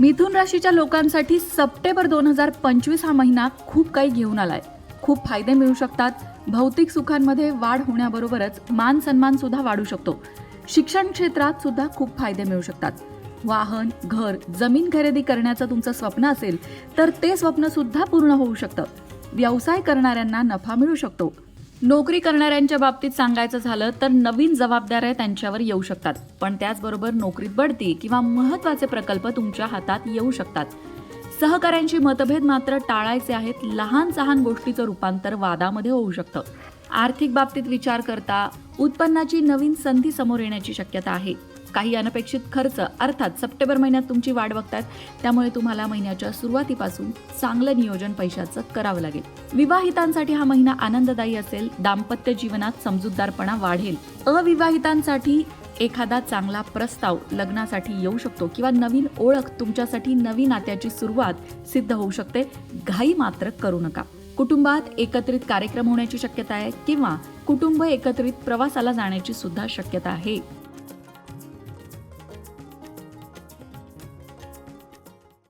मिथुन राशीच्या लोकांसाठी सप्टेंबर दोन हजार पंचवीस हा महिना खूप काही घेऊन आलाय. खूप फायदे मिळू शकतात. भौतिक सुखांमध्ये वाढ होण्याबरोबरच मान सन्मान सुद्धा वाढू शकतो. शिक्षण क्षेत्रात सुद्धा खूप फायदे मिळू शकतात. वाहन घर जमीन खरेदी करण्याचं तुमचं स्वप्न असेल तर ते स्वप्न सुद्धा पूर्ण होऊ शकतं. व्यवसाय करणाऱ्यांना नफा मिळू शकतो. नोकरी करणाऱ्यांच्या बाबतीत सांगायचं झालं तर नवीन जबाबदाऱ्या त्यांच्यावर येऊ शकतात. पण त्याचबरोबर नोकरीत बढती किंवा महत्त्वाचे प्रकल्प तुमच्या हातात येऊ शकतात. सहकाऱ्यांची मतभेद मात्र टाळायचे आहेत. लहान सहान गोष्टीचं रूपांतर वादामध्ये होऊ शकतं. आर्थिक बाबतीत विचार करता उत्पन्नाची नवीन संधी समोर येण्याची शक्यता आहे. काही अनपेक्षित खर्च अर्थात सप्टेंबर महिन्यात तुमची वाढ बघतात त्यामुळे तुम्हाला महिन्याच्या सुरुवातीपासून चांगलं नियोजन पैशाचं करावं लागेल. विवाहितांसाठी हा महिना आनंददायी असेल दाम्पत्य जीवनात समजूतदारपणा वाढेल. अविवाहितांसाठी एखादा चांगला प्रस्ताव लग्नासाठी येऊ शकतो किंवा नवीन ओळख तुमच्यासाठी नवीन नात्याची सुरुवात सिद्ध होऊ शकते. घाई मात्र करू नका. कुटुंबात एकत्रित कार्यक्रम होण्याची शक्यता आहे किंवा कुटुंब एकत्रित प्रवासाला जाण्याची सुद्धा शक्यता आहे.